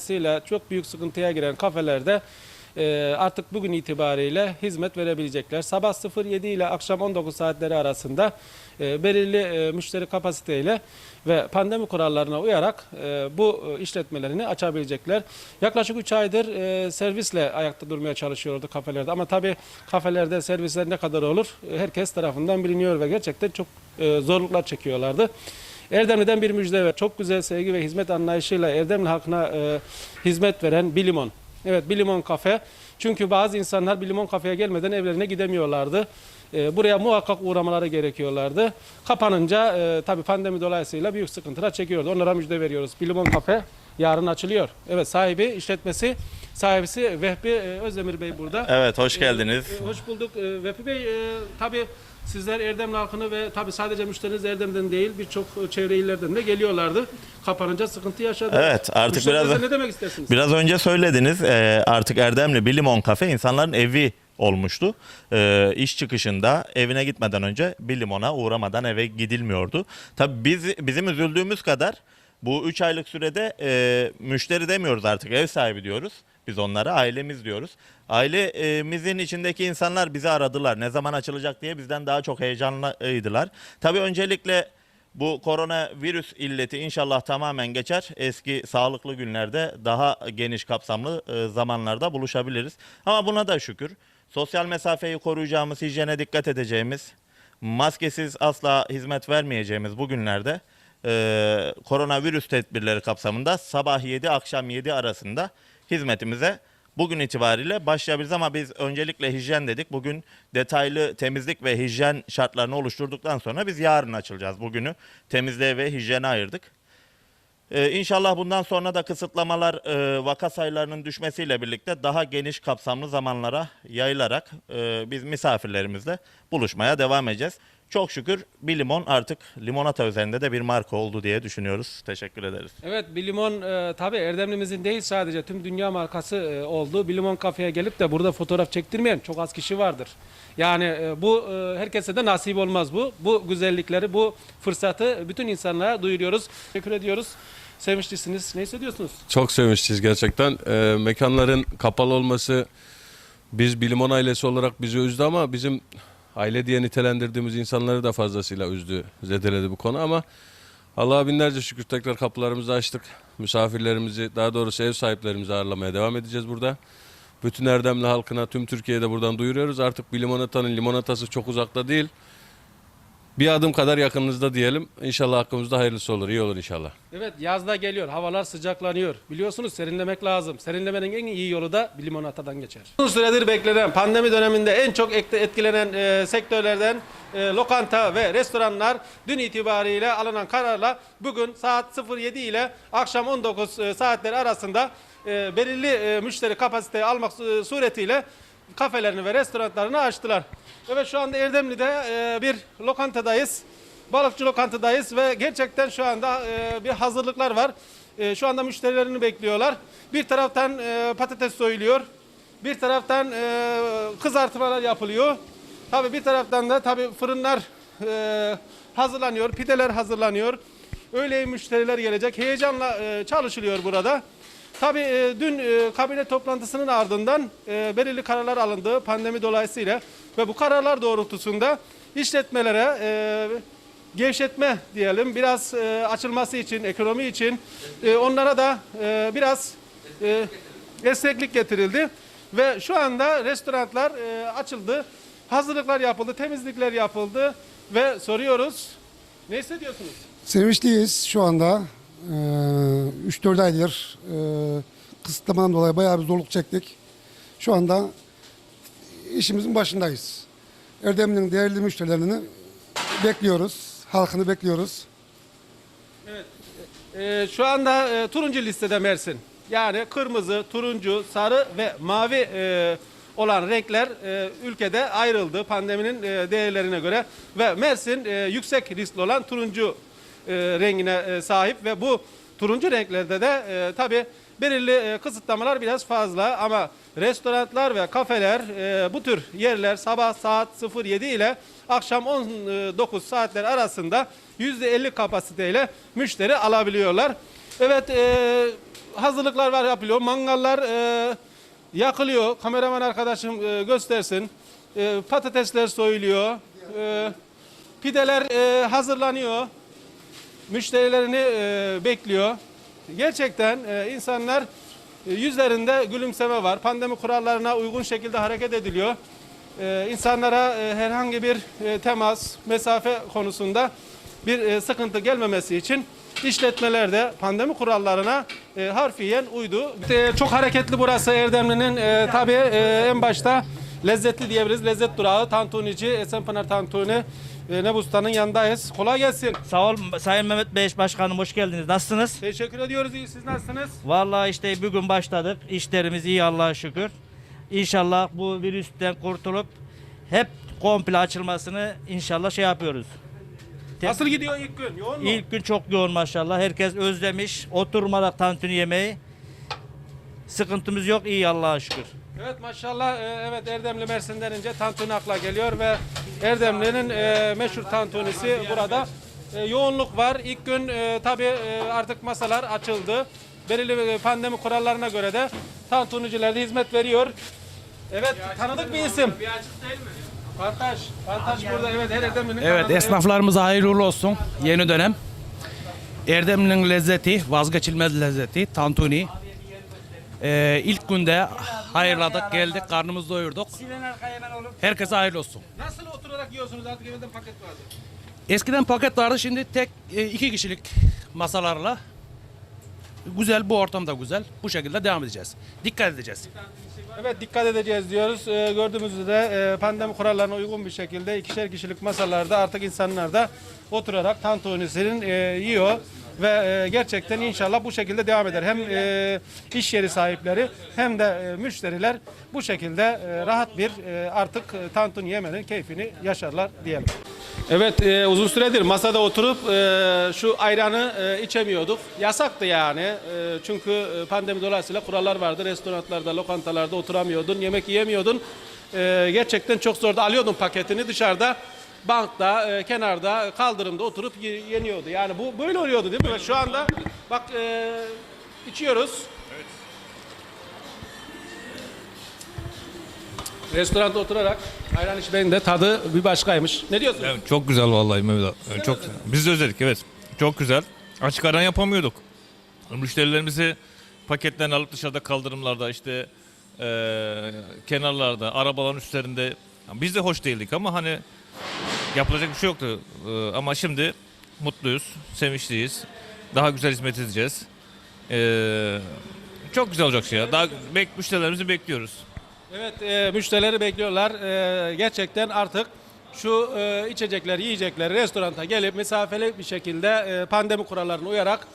dolayısıyla çok büyük sıkıntıya giren kafelerde e, artık bugün itibariyle hizmet verebilecekler. Sabah 07 ile akşam 19 saatleri arasında e, belirli e, müşteri kapasiteyle ve pandemi kurallarına uyarak bu işletmelerini açabilecekler. Yaklaşık 3 aydır servisle ayakta durmaya çalışıyordu kafelerde ama tabii kafelerde servisler ne kadar olur herkes tarafından biliniyor ve gerçekten çok zorluklar çekiyorlardı. Erdemli'den bir müjde ver. Çok güzel sevgi ve hizmet anlayışıyla Erdemli halkına e, hizmet veren Bilimon. Evet Bilimon Kafe. Çünkü bazı insanlar Bilimon Kafe'ye gelmeden evlerine gidemiyorlardı. E, buraya muhakkak uğramaları gerekiyorlardı. Kapanınca e, tabii pandemi dolayısıyla büyük sıkıntılar çekiyordu. Onlara müjde veriyoruz. Bilimon Kafe yarın açılıyor. Evet sahibi, işletmesi, sahibisi Vehbi e, Özdemir Bey burada. Evet hoş geldiniz. E, hoş bulduk. E, Vehbi Bey e, tabii sizler Erdemli halkını ve tabii sadece müşteriniz Erdem'den değil birçok çevre illerden de geliyorlardı. Kapanınca sıkıntı yaşadı. Evet, artık biraz- ne demek istersiniz? Biraz önce söylediniz e, artık Erdemli Bilimon Kafe insanların evi olmuştu. E, iş çıkışında evine gitmeden önce Bilimon'a uğramadan eve gidilmiyordu. Tabii biz bizim üzüldüğümüz kadar bu 3 aylık sürede e, müşteri demiyoruz artık ev sahibi diyoruz. Biz onlara ailemiz diyoruz. Ailemizin içindeki insanlar bizi aradılar. Ne zaman açılacak diye bizden daha çok heyecanlıydılar. Tabii öncelikle bu koronavirüs illeti inşallah tamamen geçer. Eski sağlıklı günlerde daha geniş kapsamlı e, zamanlarda buluşabiliriz. Ama buna da şükür. Sosyal mesafeyi koruyacağımız, hijyene dikkat edeceğimiz, maskesiz asla hizmet vermeyeceğimiz bu günlerde e, koronavirüs tedbirleri kapsamında sabah 7 akşam 7 arasında hizmetimize bugün itibariyle başlayabiliriz ama biz öncelikle hijyen dedik. Bugün detaylı temizlik ve hijyen şartlarını oluşturduktan sonra biz yarın açılacağız. Bugünü temizliğe ve hijyene ayırdık. Ee, inşallah bundan sonra da kısıtlamalar e, vaka sayılarının düşmesiyle birlikte daha geniş kapsamlı zamanlara yayılarak e, biz misafirlerimizle buluşmaya devam edeceğiz. Çok şükür bir limon artık limonata üzerinde de bir marka oldu diye düşünüyoruz. Teşekkür ederiz. Evet Bilimon e, tabii Erdemlimizin değil sadece tüm dünya markası e, oldu. Bilimon kafeye gelip de burada fotoğraf çektirmeyen çok az kişi vardır. Yani e, bu e, herkese de nasip olmaz bu. Bu güzellikleri, bu fırsatı bütün insanlara duyuruyoruz. Teşekkür ediyoruz. Sevinçlisiniz. Ne hissediyorsunuz? Çok sevinçliyiz gerçekten. Ee, mekanların kapalı olması biz Bilimon ailesi olarak bizi üzdü ama bizim aile diye nitelendirdiğimiz insanları da fazlasıyla üzdü, zedeledi bu konu ama Allah'a binlerce şükür tekrar kapılarımızı açtık. Misafirlerimizi, daha doğrusu ev sahiplerimizi ağırlamaya devam edeceğiz burada. Bütün Erdemli halkına, tüm Türkiye'de buradan duyuruyoruz. Artık bir limonatanın limonatası çok uzakta değil. Bir adım kadar yakınınızda diyelim. İnşallah hakkımızda hayırlısı olur, iyi olur inşallah. Evet yazda geliyor. Havalar sıcaklanıyor. Biliyorsunuz serinlemek lazım. Serinlemenin en iyi yolu da bir limonatadan geçer. Uzun süredir beklenen pandemi döneminde en çok etkilenen e, sektörlerden e, lokanta ve restoranlar dün itibariyle alınan kararla bugün saat 07 ile akşam 19 e, saatleri arasında e, belirli e, müşteri kapasiteyi almak e, suretiyle kafelerini ve restoranlarını açtılar. Evet şu anda Erdemli'de e, bir lokantadayız. Balıkçı lokantadayız ve gerçekten şu anda e, bir hazırlıklar var. E, şu anda müşterilerini bekliyorlar. Bir taraftan e, patates soyuluyor. Bir taraftan kızartmalar yapılıyor. Tabii bir taraftan da tabii fırınlar hazırlanıyor, pideler hazırlanıyor. Öğle müşteriler gelecek. Heyecanla çalışılıyor burada. Tabii e, dün e, kabine toplantısının ardından e, belirli kararlar alındı pandemi dolayısıyla ve bu kararlar doğrultusunda işletmelere gevşetme diyelim biraz açılması için, ekonomi için onlara da biraz esneklik getirildi ve şu anda restoranlar açıldı, hazırlıklar yapıldı, temizlikler yapıldı ve soruyoruz ne hissediyorsunuz? Sevinçliyiz şu anda. Ee, 3-4 aydır e, kısıtlamadan dolayı bayağı bir zorluk çektik. Şu anda işimizin başındayız. Erdemli'nin değerli müşterilerini bekliyoruz. Halkını bekliyoruz. Ee, şu anda e, turuncu listede Mersin. Yani kırmızı, turuncu, sarı ve mavi e, olan renkler e, ülkede ayrıldı pandeminin e, değerlerine göre ve Mersin e, yüksek riskli olan turuncu e, rengine e, sahip ve bu turuncu renklerde de e, tabi belirli e, kısıtlamalar biraz fazla ama restoranlar ve kafeler bu tür yerler sabah saat 07 ile akşam 19 saatler arasında %50 kapasiteyle müşteri alabiliyorlar. Evet hazırlıklar var yapılıyor. Mangallar yakılıyor. Kameraman arkadaşım göstersin. Patatesler soyuluyor. Pideler hazırlanıyor. Müşterilerini e, bekliyor. Gerçekten e, insanlar e, yüzlerinde gülümseme var. Pandemi kurallarına uygun şekilde hareket ediliyor. E, insanlara e, herhangi bir e, temas, mesafe konusunda bir e, sıkıntı gelmemesi için işletmeler de pandemi kurallarına e, harfiyen uydu. E, çok hareketli burası Erdemli'nin e, tabii e, en başta lezzetli diyebiliriz. Lezzet durağı Tantunici, Esenpınar Tantuni Nebusta'nın yanındayız. Kolay gelsin. Sağ ol Sayın Mehmet Bey Başkanım hoş geldiniz. Nasılsınız? Teşekkür ediyoruz. İyi siz nasılsınız? Vallahi işte bugün başladık. İşlerimiz iyi Allah'a şükür. İnşallah bu virüsten kurtulup hep komple açılmasını inşallah şey yapıyoruz. Nasıl gidiyor ilk gün? Yoğun mu? İlk gün çok yoğun maşallah. Herkes özlemiş. Oturmadan tantuni yemeği. Sıkıntımız yok. iyi Allah'a şükür. Evet maşallah e, evet Erdemli Mersin denince tantuni akla geliyor ve Erdemli'nin e, meşhur tantunisi burada. E, yoğunluk var. İlk gün e, tabii e, artık masalar açıldı. Belirli pandemi kurallarına göre de tantuniciler de hizmet veriyor. Evet tanıdık bir isim. Bir açık değil mi? Fantaş. Fantaş burada evet her Erdemli'nin Evet tanıdığı- esnaflarımıza hayırlı uğurlu olsun. Yeni dönem. Erdemli'nin lezzeti, vazgeçilmez lezzeti, tantuni. Ee, ilk günde hayırladık, geldik, karnımızı doyurduk. Herkese hayırlı olsun. Nasıl oturarak yiyorsunuz artık evde paket vardı. Eskiden paket vardı, şimdi tek e, iki kişilik masalarla. Güzel, bu ortamda güzel. Bu şekilde devam edeceğiz. Dikkat edeceğiz. Evet dikkat edeceğiz diyoruz. Ee, gördüğümüz üzere e, pandemi kurallarına uygun bir şekilde ikişer kişilik masalarda artık insanlar da oturarak tantunisinin e, yiyor ve e, gerçekten inşallah bu şekilde devam eder. Hem e, iş yeri sahipleri hem de e, müşteriler bu şekilde e, rahat bir e, artık e, tantuni yemenin keyfini yaşarlar diyelim. Evet e, uzun süredir masada oturup e, şu ayranı e, içemiyorduk. Yasaktı yani. E, çünkü e, pandemi dolayısıyla kurallar vardı. Restoranlarda, lokantalarda oturamıyordun, yemek yiyemiyordun. E, gerçekten çok zordu. Alıyordun paketini dışarıda bankta, e, kenarda, kaldırımda oturup ye- yeniyordu. Yani bu böyle oluyordu değil mi? Şu anda bak e, içiyoruz. Restoranda oturarak ayran içmenin de tadı bir başkaymış. Ne diyorsun? Evet, çok güzel vallahi Mehmet abi. Evet, çok Biz de özledik evet. Çok güzel. Açık aran yapamıyorduk. Müşterilerimizi paketten alıp dışarıda kaldırımlarda işte eee, kenarlarda, arabaların üstlerinde biz de hoş değildik ama hani yapılacak bir şey yoktu. Eee, ama şimdi mutluyuz, sevinçliyiz. Daha güzel hizmet edeceğiz. Eee, çok güzel olacak şey ya. Daha bek müşterilerimizi bekliyoruz. Evet e, müşterileri bekliyorlar. E, gerçekten artık şu e, içecekler, yiyecekler restoranta gelip misafirli bir şekilde e, pandemi kurallarına uyarak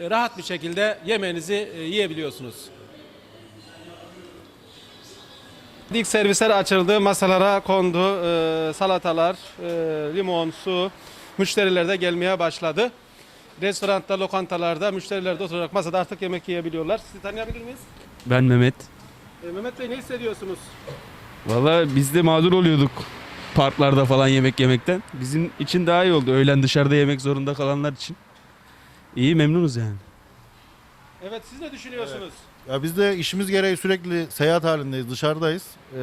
e, rahat bir şekilde yemeğinizi e, yiyebiliyorsunuz. İlk servisler açıldı, masalara kondu, e, salatalar, e, limon, su. Müşteriler de gelmeye başladı. Restoranda, lokantalarda müşteriler de oturarak masada artık yemek yiyebiliyorlar. Sizi tanıyabilir miyiz? Ben Mehmet. E, Mehmet Bey ne hissediyorsunuz? Valla biz de mağdur oluyorduk parklarda falan yemek yemekten. Bizim için daha iyi oldu. Öğlen dışarıda yemek zorunda kalanlar için. İyi memnunuz yani. Evet siz ne düşünüyorsunuz? Ya biz de işimiz gereği sürekli seyahat halindeyiz, dışarıdayız. Ee,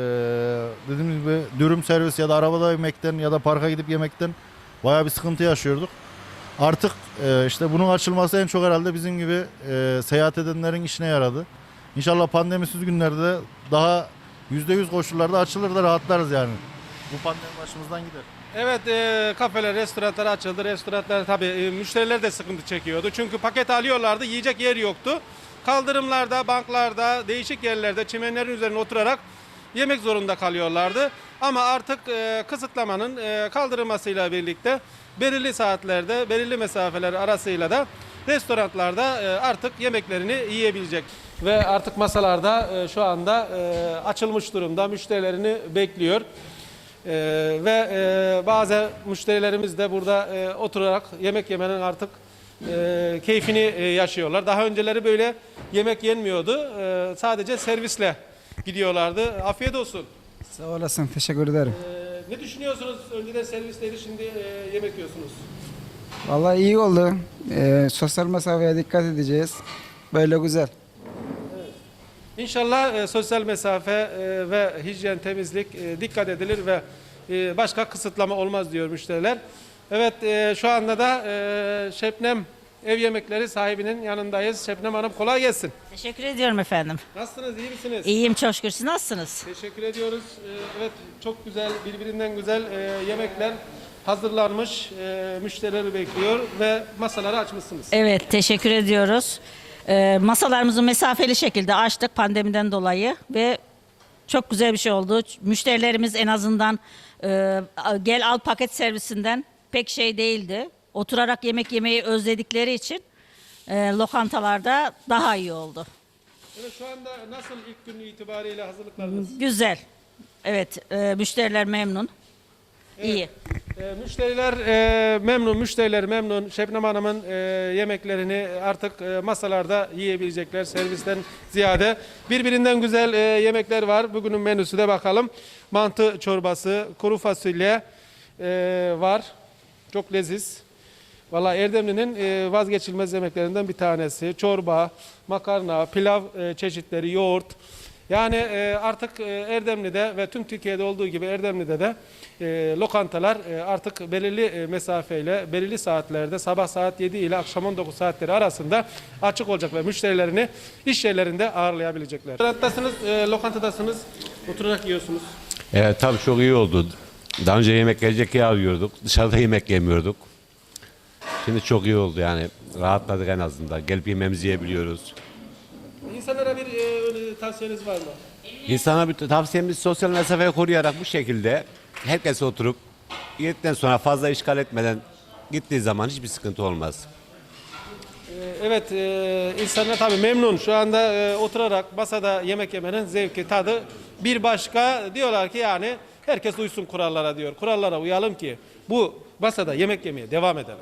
dediğim gibi dürüm servis ya da arabada yemekten ya da parka gidip yemekten bayağı bir sıkıntı yaşıyorduk. Artık e, işte bunun açılması en çok herhalde bizim gibi e, seyahat edenlerin işine yaradı. İnşallah pandemisiz günlerde daha %100 koşullarda açılır da rahatlarız yani. Bu pandemi başımızdan gider. Evet e, kafeler, restoranlar açıldı. Restoranlar tabii e, müşteriler de sıkıntı çekiyordu. Çünkü paket alıyorlardı, yiyecek yer yoktu. Kaldırımlarda, banklarda, değişik yerlerde çimenlerin üzerine oturarak yemek zorunda kalıyorlardı. Ama artık e, kısıtlamanın e, kaldırılmasıyla birlikte belirli saatlerde, belirli mesafeler arasıyla da restoranlarda e, artık yemeklerini yiyebilecek. Ve artık masalarda e, şu anda e, açılmış durumda müşterilerini bekliyor. Ee, ve e, bazı müşterilerimiz de burada e, oturarak yemek yemenin artık e, keyfini e, yaşıyorlar. Daha önceleri böyle yemek yenmiyordu. E, sadece servisle gidiyorlardı. Afiyet olsun. Sağ olasın, teşekkür ederim. E, ne düşünüyorsunuz? Önceden servisteydi, şimdi e, yemek yiyorsunuz. Vallahi iyi oldu. Ee, sosyal mesafeye dikkat edeceğiz. Böyle güzel. İnşallah e, sosyal mesafe e, ve hijyen, temizlik e, dikkat edilir ve e, başka kısıtlama olmaz diyor müşteriler. Evet e, şu anda da e, Şebnem ev yemekleri sahibinin yanındayız. Şebnem Hanım kolay gelsin. Teşekkür ediyorum efendim. Nasılsınız, iyi misiniz? İyiyim çok şükür. Siz nasılsınız? Teşekkür ediyoruz. E, evet çok güzel, birbirinden güzel e, yemekler hazırlanmış. E, müşterileri bekliyor ve masaları açmışsınız. Evet teşekkür ediyoruz. Ee, masalarımızı mesafeli şekilde açtık pandemiden dolayı ve çok güzel bir şey oldu. Müşterilerimiz en azından e, gel al paket servisinden pek şey değildi. Oturarak yemek yemeyi özledikleri için e, lokantalarda daha iyi oldu. Evet, şu anda nasıl ilk gün itibariyle hazırlıklarınız? Güzel. Evet e, müşteriler memnun. İyi. E, müşteriler e, memnun, müşteriler memnun. Şebnem Hanım'ın e, yemeklerini artık e, masalarda yiyebilecekler servisten ziyade. Birbirinden güzel e, yemekler var. Bugünün menüsü de bakalım. Mantı çorbası, kuru fasulye e, var. Çok leziz. Valla Erdemli'nin e, vazgeçilmez yemeklerinden bir tanesi. Çorba, makarna, pilav e, çeşitleri, yoğurt. Yani e, artık e, Erdemli'de ve tüm Türkiye'de olduğu gibi Erdemli'de de e, lokantalar e, artık belirli e, mesafeyle, belirli saatlerde sabah saat 7 ile akşam 19 saatleri arasında açık olacak ve müşterilerini iş yerlerinde ağırlayabilecekler. Restorantasınız, e, lokantadasınız, oturarak yiyorsunuz. Evet tabii çok iyi oldu. Daha önce yemek gelecek yer arıyorduk. Dışarıda yemek yemiyorduk. Şimdi çok iyi oldu yani. Rahatladık en azından. Gelip yemeğimizi yiyebiliyoruz. İnsanlara bir e, öyle tavsiyeniz var mı? İnsana bir tavsiyemiz sosyal mesafeyi koruyarak bu şekilde herkes oturup yedikten sonra fazla işgal etmeden gittiği zaman hiçbir sıkıntı olmaz. Evet, e, insanlar tabii memnun. Şu anda e, oturarak masada yemek yemenin zevki, tadı bir başka. Diyorlar ki yani herkes uysun kurallara diyor. Kurallara uyalım ki bu masada yemek yemeye devam edelim.